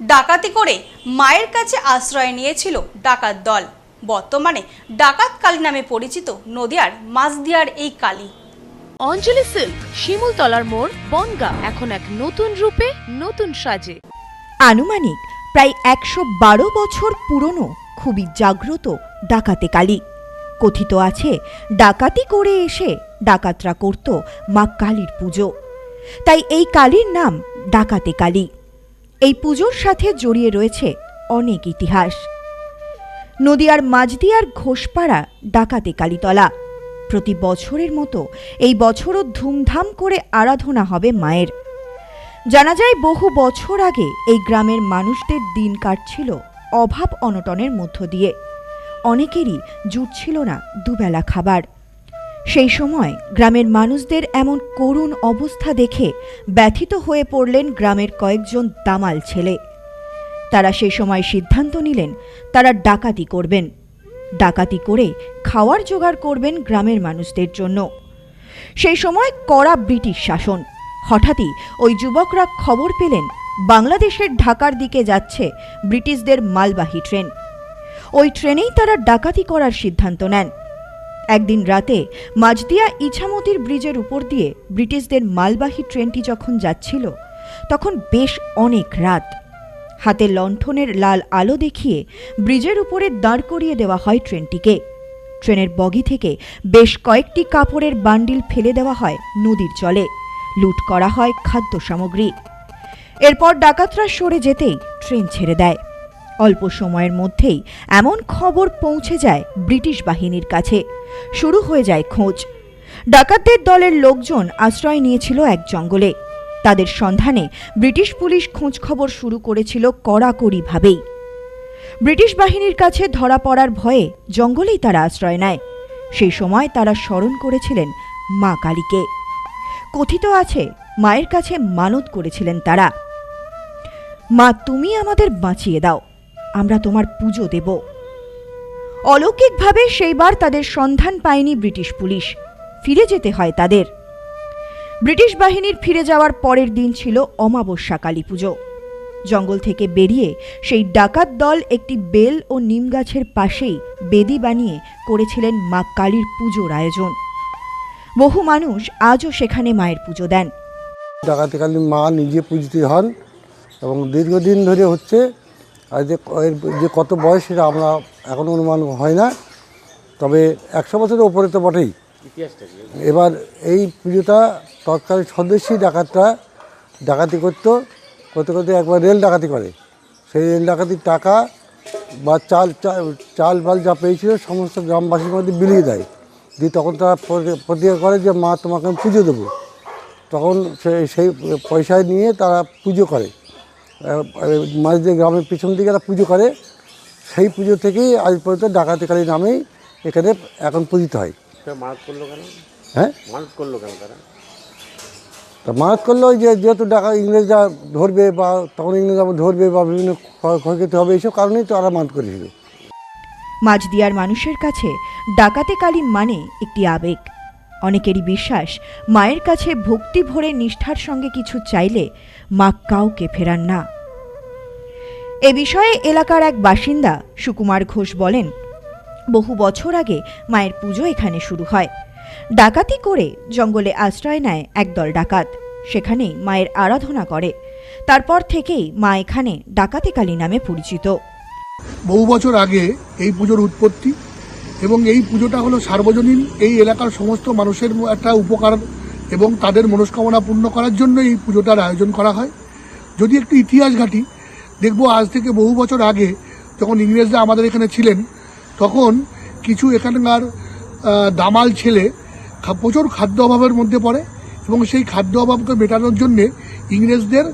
ডাকাতি করে মায়ের কাছে আশ্রয় নিয়েছিল ডাকাত দল। বর্তমানে ডাকাত কালী নামে পরিচিত নদিয়ার মাঝদিয়ার এই কালী। অঞ্জলি সিল্ক শিমুলতলার মোড় বনগা এখন এক নতুন রূপে নতুন সাজে। আনুমানিক প্রায় একশো বারো বছর পুরনো খুবই জাগ্রত ডাকাতে কালী। কথিত আছে ডাকাতি করে এসে ডাকাতরা করত মা কালীর পুজো। তাই এই কালীর নাম ডাকাতে কালী। এই পুজোর সাথে জড়িয়ে রয়েছে অনেক ইতিহাস। নদিয়ার মাঝদিয়ার ঘোষপাড়া, ডাকাতে কালীতলা। প্রতি বছরের মতো এই বছরও ধুমধাম করে আরাধনা হবে মায়ের। জানা যায়, বহু বছর আগে এই গ্রামের মানুষদের দিন কাটছিল অভাব অনটনের মধ্য দিয়ে। অনেকেরই জুটছিল না দুবেলা খাবার। সেই সময় গ্রামের মানুষদের এমন করুণ অবস্থা দেখে ব্যথিত হয়ে পড়লেন গ্রামের কয়েকজন দামাল ছেলে। তারা সেই সময় সিদ্ধান্ত নিলেন, তারা ডাকাতি করবেন। ডাকাতি করে খাওয়ার জোগাড় করবেন গ্রামের মানুষদের জন্য। সেই সময় কড়া ব্রিটিশ শাসন। হঠাৎই ওই যুবকরা খবর পেলেন, বাংলাদেশের ঢাকার দিকে যাচ্ছে ব্রিটিশদের মালবাহী ট্রেন। ওই ট্রেনেই তারা ডাকাতি করার সিদ্ধান্ত নেন। একদিন রাতে মাঝদিয়া ইছামতির ব্রিজের উপর দিয়ে ব্রিটিশদের মালবাহী ট্রেনটি যখন যাচ্ছিল, তখন বেশ অনেক রাত। হাতে লণ্ঠনের লাল আলো দেখিয়ে ব্রিজের উপরে দাঁড় করিয়ে দেওয়া হয় ট্রেনটিকে। ট্রেনের বগি থেকে বেশ কয়েকটি কাপড়ের বান্ডিল ফেলে দেওয়া হয় নদীর জলে। লুট করা হয় খাদ্য সামগ্রী। এরপর ডাকাতরা সরে যেতেই ট্রেন ছেড়ে দেয়। অল্প সময়ের মধ্যেই এমন খবর পৌঁছে যায় ব্রিটিশ বাহিনীর কাছে। শুরু হয়ে যায় খোঁজ। ডাকাতদের দলের লোকজন আশ্রয় নিয়েছিল এক জঙ্গলে। তাদের সন্ধানে ব্রিটিশ পুলিশ খোঁজ খবর শুরু করেছিল কড়াকড়িভাবেই। ব্রিটিশ বাহিনীর কাছে ধরা পড়ার ভয়ে জঙ্গলেই তারা আশ্রয় নেয়। সেই সময় তারা স্মরণ করেছিলেন মা কালীকে। কথিত আছে, মায়ের কাছে মানত করেছিলেন তারা। মা, তুমি আমাদের বাঁচিয়ে দাও। আমরা তোমার পুজো দেব। অলৌকিকভাবে সেইবার তাদের সন্ধান পায়নি ব্রিটিশ পুলিশ। ফিরে যেতে হয় তাদের। ব্রিটিশ বাহিনীর ফিরে যাওয়ার পরের দিন ছিল অমাবস্যা কালী পুজো। জঙ্গল থেকে বেরিয়ে সেই ডাকাত দল একটি বেল ও নিম গাছের পাশেই বেদি বানিয়ে করেছিলেন মা কালীর পুজোর আয়োজন। বহু মানুষ আজও সেখানে মায়ের পুজো দেন। ডাকাতিকালী মা নিজে পূজিত হন এবং দীর্ঘদিন ধরে হচ্ছে যে কত বয়স সেটা আমরা এখনও অনুমান হয় না। তবে একশো বছরের ওপরে তো বটেই। এবার এই পুজোটা তৎকালীন স্বদেশী ডাকাতরা ডাকাতি করতো করতে করতে একবার রেল ডাকাতি করে। সেই রেল ডাকাতির টাকা বা চাল চাল বাল যা পেয়েছিল সমস্ত গ্রামবাসীর মধ্যে বিলিয়ে দেয়। দিয়ে তখন তারা প্রতি- প্রতিজ্ঞা করে যে মা তোমাকে আমি পুজো দেবো। তখন সে- সেই পয়সায় নিয়ে তারা পুজো করে। মাঝদের গ্রামের পিছন দিকে তারা পুজো করে। সেই পুজো থেকেই আজ পর্যন্ত ডাকাতিকালী নামেই এখানে এখন পূজিত হয়। মানত করল কেন? হ্যাঁ? মানত করল কেন তারা? তা মানত করলে ওই যে যেহেতু ডাকা ইংরেজরা ধরবে বা তখন ইংরেজরা ধরবে বা বিভিন্ন ক্ষয়- ক্ষয়ক্ষতি হবে এইসব কারণেই তো তারা মানত করেছিল। মাঝদিয়ার মানুষের কাছে ডাকাতে কালী মানে একটি আবেগ। অনেকেরই বিশ্বাস মায়ের কাছে ভক্তি ভরে নিষ্ঠার সঙ্গে কিছু চাইলে মা কাউকে ফেরান না। এ বিষয়ে এলাকার এক বাসিন্দা সুকুমার ঘোষ বলেন, বহু বছর আগে মায়ের পুজো এখানে শুরু হয়। ডাকাতি করে জঙ্গলে আশ্রয় নেয় একদল ডাকাত। সেখানেই মায়ের আরাধনা করে। তারপর থেকেই মা এখানে ডাকাতে কালী নামে পরিচিত। বহু বছর আগে এই পুজোর উৎপত্তি এবং এই পুজোটা হলো সার্বজনীন এই এলাকার সমস্ত মানুষের একটা উপকার এবং তাদের মনস্কামনা পূর্ণ করার জন্য এই পুজোটার আয়োজন করা হয়। যদি একটু ইতিহাস ঘাঁটি দেখব আজ থেকে বহু বছর আগে যখন ইংরেজরা আমাদের এখানে ছিলেন, তখন কিছু এখানকার দামাল ছেলে প্রচুর খাদ্য অভাবের মধ্যে পড়ে এবং সেই খাদ্য অভাবকে মেটানোর জন্যে ইংরেজদের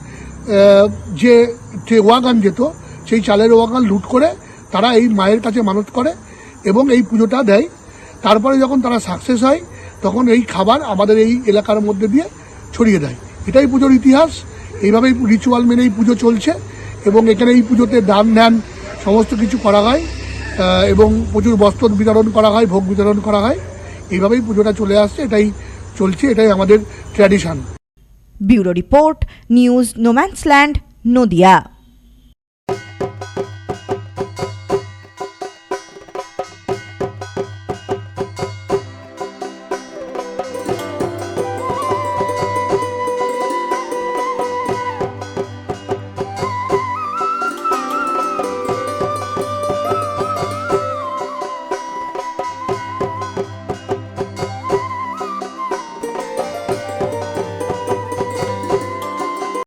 যে যে ওয়াগান যেত, সেই চালের ওয়াগান লুট করে তারা এই মায়ের কাছে মানত করে এবং এই পুজোটা দেয়। তারপরে যখন তারা সাকসেস হয়, তখন এই খাবার আমাদের এই এলাকার মধ্যে দিয়ে ছড়িয়ে দেয়। এটাই পুজোর ইতিহাস। এইভাবেই রিচুয়াল মেনে এই পুজো চলছে। এবং এখানে এই পুজোতে দান ধ্যান সমস্ত কিছু করা হয় এবং প্রচুর বস্ত্র বিতরণ করা হয়, ভোগ বিতরণ করা হয়। এইভাবেই পুজোটা চলে আসছে, এটাই চলছে, এটাই আমাদের tradition bureau report, news, no man's land, Nadia.